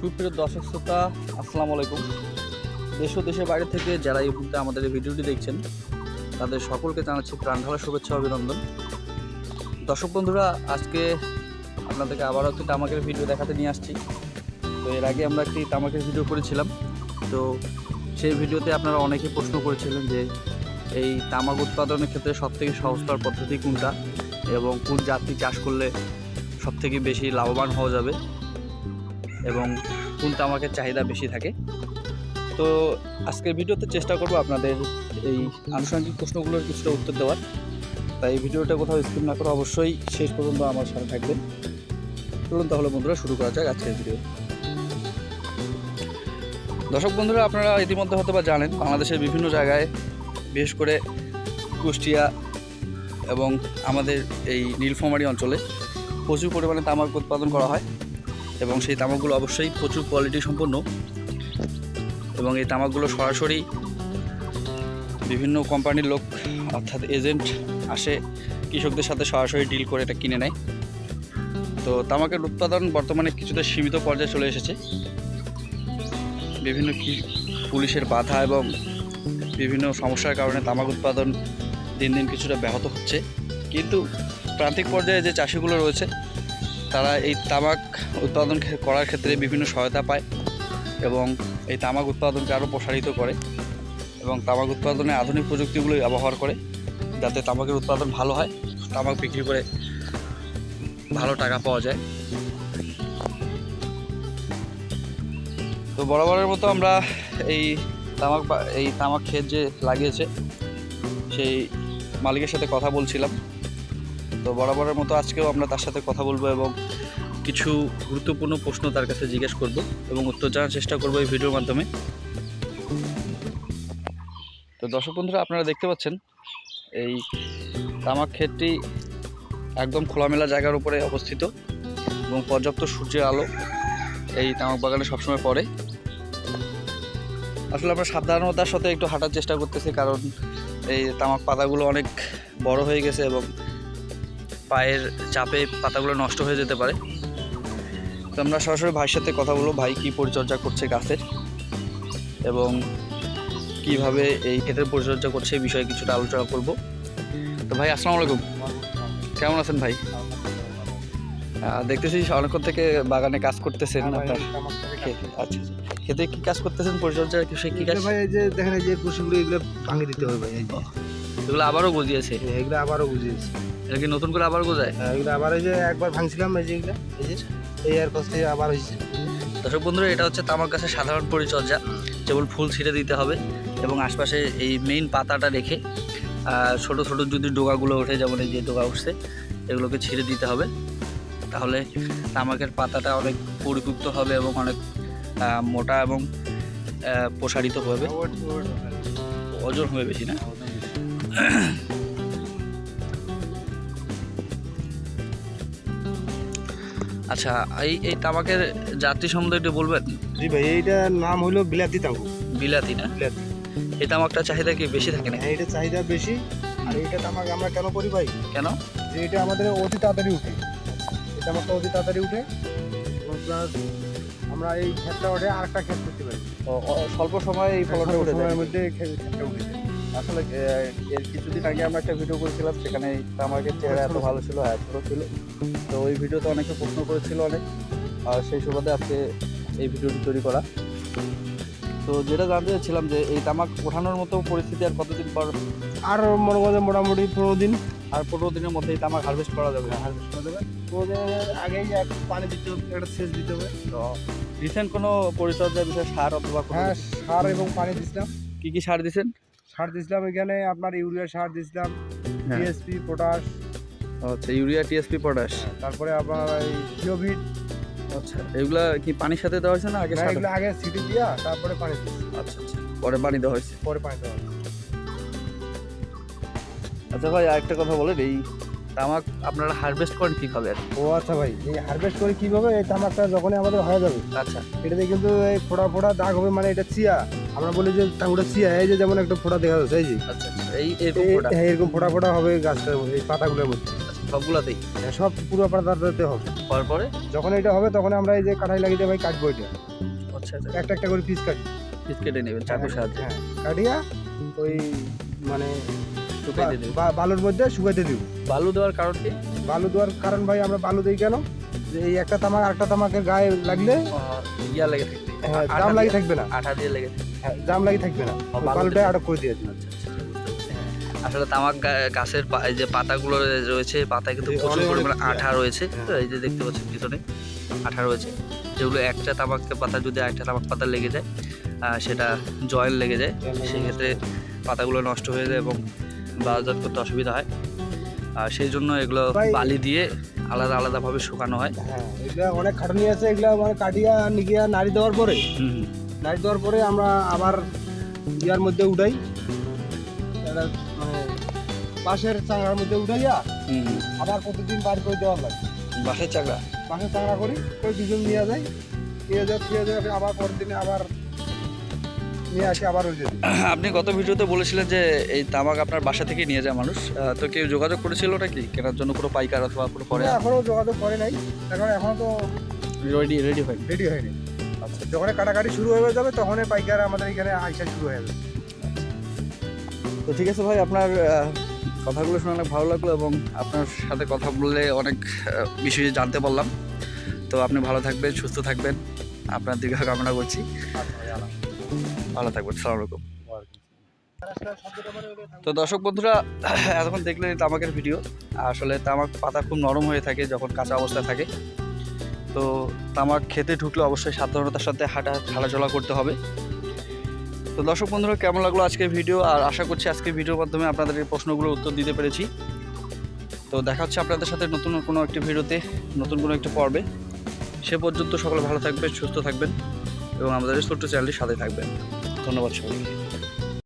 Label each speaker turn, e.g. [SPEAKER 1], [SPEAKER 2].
[SPEAKER 1] সুপ্রিয় দর্শক শ্রোতা, আসসালামু আলাইকুম। দেশ ও দেশের বাইরে থেকে যারা এই মুহূর্তে আমাদের এই ভিডিওটি দেখছেন, তাদের সকলকে জানাচ্ছি প্রাণ ঢালা শুভেচ্ছা অভিনন্দন। দর্শক বন্ধুরা, আজকে আপনাদেরকে আবারও একটি তামাকের ভিডিও দেখাতে নিয়ে আসছি। তো এর আগে আমরা একটি তামাকের ভিডিও করেছিলাম। তো সেই ভিডিওতে আপনারা অনেকে প্রশ্ন করেছিলেন যে, এই তামাক উৎপাদনের ক্ষেত্রে সবথেকে সহজতর পদ্ধতি কোনটা? এবং কোন জাতি চাষ করলে সবথেকে বেশি লাভবান হওয়া যাবে? এবং তামাকের চাহিদা বেশি থাকে। তো আজকের ভিডিওতে চেষ্টা করব আপনাদের এই আনুষঙ্গিক প্রশ্নগুলোর কিছুটা উত্তর দেওয়ার। তাই ভিডিওটা কোথাও স্কিপ না করে অবশ্যই শেষ পর্যন্ত আমার সাথে থাকবেন। চলুন তাহলে বন্ধুরা, শুরু করা যাক আজকের ভিডিও। দর্শক বন্ধুরা, আপনারা ইতিমধ্যে হয়তো বা জানেন, বাংলাদেশের বিভিন্ন জায়গায়, বিশেষ করে কুষ্টিয়া এবং আমাদের এই নীলফামারী অঞ্চলে প্রচুর পরিমাণে তামাক উৎপাদন করা হয়। এবং সেই তামাকগুলো অবশ্যই প্রচুর কোয়ালিটি সম্পন্ন এবং এই তামাকগুলো সরাসরি বিভিন্ন কোম্পানির লোক, অর্থাৎ এজেন্ট আসে, কৃষকদের সাথে সরাসরি ডিল করে এটা কিনে নেয়। তো তামাকের উৎপাদন বর্তমানে কিছুটা সীমিত পর্যায়ে চলে এসেছে। বিভিন্ন কি- পুলিশের বাধা এবং বিভিন্ন সমস্যার কারণে তামাক উৎপাদন দিন দিন কিছুটা ব্যাহত হচ্ছে। কিন্তু প্রান্তিক পর্যায়ে যে চাষিগুলো রয়েছে তারা এই তামাক উৎপাদন করার ক্ষেত্রে বিভিন্ন সহায়তা পায় এবং এই তামাক উৎপাদনকে আরও প্রসারিত করে এবং তামাক উৎপাদনে আধুনিক প্রযুক্তিগুলো ব্যবহার করে যাতে তামাকের উৎপাদন ভালো হয়, তামাক বিক্রি করে ভালো টাকা পাওয়া যায়। তো বরাবরের মতো আমরা এই তামাক এই তামাক ক্ষেত যে লাগিয়েছে, সেই মালিকের সাথে কথা বলছিলাম। তো বরাবরের মতো আজকেও আমরা তার সাথে কথা বলব এবং কিছু গুরুত্বপূর্ণ প্রশ্ন তার কাছে জিজ্ঞেস করব এবং উত্তর জানার চেষ্টা করব এই ভিডিওর মাধ্যমে। তো দর্শক বন্ধুরা, আপনারা দেখতে পাচ্ছেন, এই তামাক ক্ষেতটি একদম খোলামেলা জায়গার উপরে অবস্থিত এবং পর্যাপ্ত সূর্যের আলো এই তামাক বাগানে সবসময় পড়ে। আসলে আমরা সাবধানতার সাথে একটু হাঁটার চেষ্টা করতেছি, কারণ এই তামাক পাতাগুলো অনেক বড় হয়ে গেছে এবং পায়ের চাপে পাতাগুলো নষ্ট হয়ে যেতে পারে। তো আমরা সরাসরি ভাইয়ের সাথে কথা বলব। ভাই কী পরিচর্যা করছে গাছের এবং কীভাবে এই ক্ষেতের পরিচর্যা করছে এই বিষয়ে কিছুটা আলোচনা করব। তো ভাই আসসালামু আলাইকুম। কেমন আছেন ভাই? দেখতেছি অনেকক্ষণ থেকে বাগানে কাজ করতেছেন আপনার আচ্ছা খেতে কি কাজ করতেছেন পরিচর্যা? সে কি কাজ?
[SPEAKER 2] ভাই এই যে দেখেন এই যে কুশিগুলো এগুলো ভাঙে দিতে হবে ভাই
[SPEAKER 1] এগুলো আবারও গজিয়েছে?
[SPEAKER 2] এগুলো আবারও বুঝিয়েছি
[SPEAKER 1] এটা কি নতুন করে আবার গোজায়?
[SPEAKER 2] এগুলো আবার এই যে একবার ভাঙছিলাম এই যে এগুলো এই যে এই আর থেকে আবার হয়েছে।
[SPEAKER 1] দর্শক বন্ধুরা এটা হচ্ছে তামাক গাছের সাধারণ পরিচর্যা। যেমন ফুল ছিঁড়ে দিতে হবে এবং আশপাশে এই মেইন পাতাটা রেখে ছোট ছোট যদি ডোগাগুলো ওঠে যেমন এই যে ডোগা উঠছে এগুলোকে ছিঁড়ে দিতে হবে। তাহলে তামাকের পাতাটা অনেক পরিপুক্ত হবে এবং অনেক মোটা এবং প্রসারিত হবে। ওজন হবে বেশি না? আচ্ছা এই এই তামাকের জাতি সম্বন্ধে একটু বলবেন?
[SPEAKER 2] জি ভাই এইটার নাম হলো বিলাতি তামাক।
[SPEAKER 1] বিলাতি না?
[SPEAKER 2] বিলাতি।
[SPEAKER 1] এই তামাকটা চাহিদা কি বেশি থাকে না
[SPEAKER 2] হ্যাঁ এটা চাহিদা বেশি। আর এইটা তামাক আমরা কেন করি ভাই?
[SPEAKER 1] কেন?
[SPEAKER 2] যে এটা আমাদের অতি তাড়াতাড়ি উঠে। এটা আমারটা অতি তাড়াতাড়ি উঠে এবং plus আমরা এই ক্ষেতটা ওঠে আর একটা ক্ষেত করতে পারি।
[SPEAKER 1] স্বল্প সময়ে এই ফলনটা
[SPEAKER 2] স্বল্প
[SPEAKER 1] উঠে যায়
[SPEAKER 2] সময়ের মধ্যে এই ক্ষে- ক্ষেতটা উঠে যায়।
[SPEAKER 1] আসলে এর কিছুদিন আগে আমরা একটা ভিডিও করেছিলাম সেখানে তামাকের চেহারা এত ভালো ছিল হ্যাঁ ছোটো ছিল। তো ওই ভিডিওতে অনেকে প্রশ্ন করেছিল অনেক। আর সেই সুবাদে আজকে এই ভিডিওটি তৈরি করা। তো যেটা জানতে চাচ্ছিলাম যে এই তামাক ওঠানোর মতো পরিস্থিতি আর কতদিন পর?
[SPEAKER 2] আর মনে করেন মোটামুটি পনেরো দিন।
[SPEAKER 1] আর পনেরো দিনের মধ্যে এই তামাক হারভেস্ট করা যাবে?
[SPEAKER 2] হারভেস্ট করে দেবে পনেরো দিনের আগেই পানি দিতে হবে একটা সেচ দিতে হবে।
[SPEAKER 1] তো রিসেন্ট কোনো পরিচর্যা বিষয়ে সার অথবা
[SPEAKER 2] হ্যাঁ সার এবং পানি দিছিলাম।
[SPEAKER 1] কি কি সার দিছেন?
[SPEAKER 2] সার দিছিলাম এখানে আপনার ইউরিয়া সার দিছিলাম
[SPEAKER 1] হ্যাঁ।
[SPEAKER 2] টিএসপি পটাশ
[SPEAKER 1] আচ্ছা ইউরিয়া টিএসপি পটাশ
[SPEAKER 2] তারপরে আপনার এই থিওভিট
[SPEAKER 1] আচ্ছা এগুলা কি পানির সাথে দেওয়া হয়েছে না আগে সার?
[SPEAKER 2] এগুলো আগে সিটি দিয়া তারপরে পানি
[SPEAKER 1] আচ্ছা আচ্ছা পরে পানি দেওয়া হয়েছে।
[SPEAKER 2] পরে পানি দেওয়া হয়।
[SPEAKER 1] আচ্ছা ভাই আরেকটা কথা বলেন এই তামাক আপনারা হারভেস্ট করেন কীভাবে
[SPEAKER 2] ও আচ্ছা ভাই এই হারভেস্ট করে কীভাবে? এই তামাকটা যখনই আমাদের হয়ে যাবে
[SPEAKER 1] আচ্ছা।
[SPEAKER 2] এটাতে কিন্তু এই ফোড়া ফোড়া দাগ হবে মানে এটা চিয়া। আমরা বলি যে তাঙ্গুটা চিয়া এই যে যেমন একটা ফোড়া দেখা যাচ্ছে এই যে।
[SPEAKER 1] আচ্ছা আচ্ছা এই এরকম product।
[SPEAKER 2] হ্যাঁ, এরকম ফোড়া হবে গাছটার মধ্যে এই পাতাগুলোর মধ্যে।
[SPEAKER 1] সবগুলাতেই?
[SPEAKER 2] হ্যাঁ, সব পুরো পাতাতে হবে।
[SPEAKER 1] হওয়ার পরে?
[SPEAKER 2] যখন এটা হবে তখন আমরা এই যে কাঠাই লাগিয়ে ভাই কাটবো এটা।
[SPEAKER 1] আচ্ছা আচ্ছা।
[SPEAKER 2] একটা একটা করে পিস কাটি।
[SPEAKER 1] পিস কেটে নেবেন চাকুর সাহায্যে?
[SPEAKER 2] হ্যাঁ কাটিয়া ওই মানে
[SPEAKER 1] শুকাইতে
[SPEAKER 2] বালুর মধ্যে শুকাইতে দিব।
[SPEAKER 1] বালু দেওয়ার কারণ কি?
[SPEAKER 2] বালু দেওয়ার কারণ ভাই আমরা বালু দিই কেন? যে এই একটা তামাক আরেকটা তামাকের গায়ে লাগলে
[SPEAKER 1] ইয়া লেগে
[SPEAKER 2] হ্যাঁ,
[SPEAKER 1] আঠা
[SPEAKER 2] জাম
[SPEAKER 1] দিয়ে-
[SPEAKER 2] লাগি থাকবে না।
[SPEAKER 1] আঠা দিয়ে লেগে
[SPEAKER 2] হ্যাঁ, জাম লাগি থাকবে না। বালুটা আটক করে দিয়ে দিই
[SPEAKER 1] আচ্ছা, আচ্ছা, পেরেছি। আসলে তামাক গাছের এই যে পাতাগুলো রয়েছে পাতায় কিন্তু প্রচুর পরিমাণে আঠা রয়েছে।
[SPEAKER 2] হ্যাঁ।
[SPEAKER 1] তো এই যে দেখতে পাচ্ছেন পিছনে আঠা রয়েছে। যেগুলো একটা তামাক পাতা যদি একটা তামাক পাতা লেগে যায় সেটা জয়েল লেগে যায়। সেক্ষেত্রে পাতাগুলো নষ্ট হয়ে যায় এবং বাজার করতে অসুবিধা হয়। আর সেই জন্য এগুলো বালি দিয়ে আলাদা আলাদাভাবে শুকানো হয়।
[SPEAKER 2] হ্যাঁ এগুলা অনেক খাটনি আছে এগুলা মানে কাটিয়া নিগিয়া নাড়ি দেওয়ার পরে। নাড়ি দেওয়ার পরে আমরা আবার ইয়ার মধ্যে উঠাই। মানে বাঁশের চাংড়ার মধ্যে উঠাইয়া। আবার প্রতিদিন বার করে দেওয়া লাগে
[SPEAKER 1] বাঁশের চাকরা
[SPEAKER 2] বাঁশের চাংড়া করি ওই দুজন নিয়ে যায় নিয়ে যায় আবার পরের দিনে আবার নিয়ে আসি আবার ওই
[SPEAKER 1] আপনি গত ভিডিওতে বলেছিলেন যে এই তামাক আপনার বাসা থেকে নিয়ে যায় মানুষ। তো কেউ যোগাযোগ করেছিল নাকি কেনার জন্য কোনো পাইকার অথবা কোনো পরে
[SPEAKER 2] না, এখনও যোগাযোগ করে নাই। কারণ এখনও তো
[SPEAKER 1] রেডি রেডি হয়নি।
[SPEAKER 2] রেডি হয়নি। আচ্ছা। যখন কাটাকাটি শুরু হয়ে যাবে তখন পাইকার আমাদের এখানে আইসা শুরু হয়ে যাবে।
[SPEAKER 1] তো ঠিক আছে ভাই আপনার কথাগুলো শুনে অনেক ভালো লাগল এবং আপনার সাথে কথা বললে অনেক বিষয় জানতে পারলাম। তো আপনি ভালো থাকবেন সুস্থ থাকবেন। আপনার দীর্ঘ কামনা করছি। ভালো থাকবেন সালাম আলাইকুম তো দর্শক বন্ধুরা এতক্ষণ দেখলেন তামাকের ভিডিও। আসলে তামাক পাতা খুব নরম হয়ে থাকে যখন কাঁচা অবস্থায় থাকে। তো তামাক খেতে ঢুকলে অবশ্যই সাবধানতার সাথে হাঁটা হাঁটাচলা করতে হবে। তো দর্শক বন্ধুরা কেমন লাগল আজকের ভিডিও? আর আশা করছি আজকের ভিডিওর মাধ্যমে আপনাদের এই প্রশ্নগুলোর উত্তর দিতে পেরেছি। তো দেখা হচ্ছে আপনাদের সাথে নতুন কোনো একটি ভিডিওতে নতুন কোনো একটি পর্বে। সে পর্যন্ত সকলে ভালো থাকবেন সুস্থ থাকবেন এবং আমাদের ছোট্ট চ্যানেলটির সাথে থাকবেন। ধন্যবাদ সবাইকে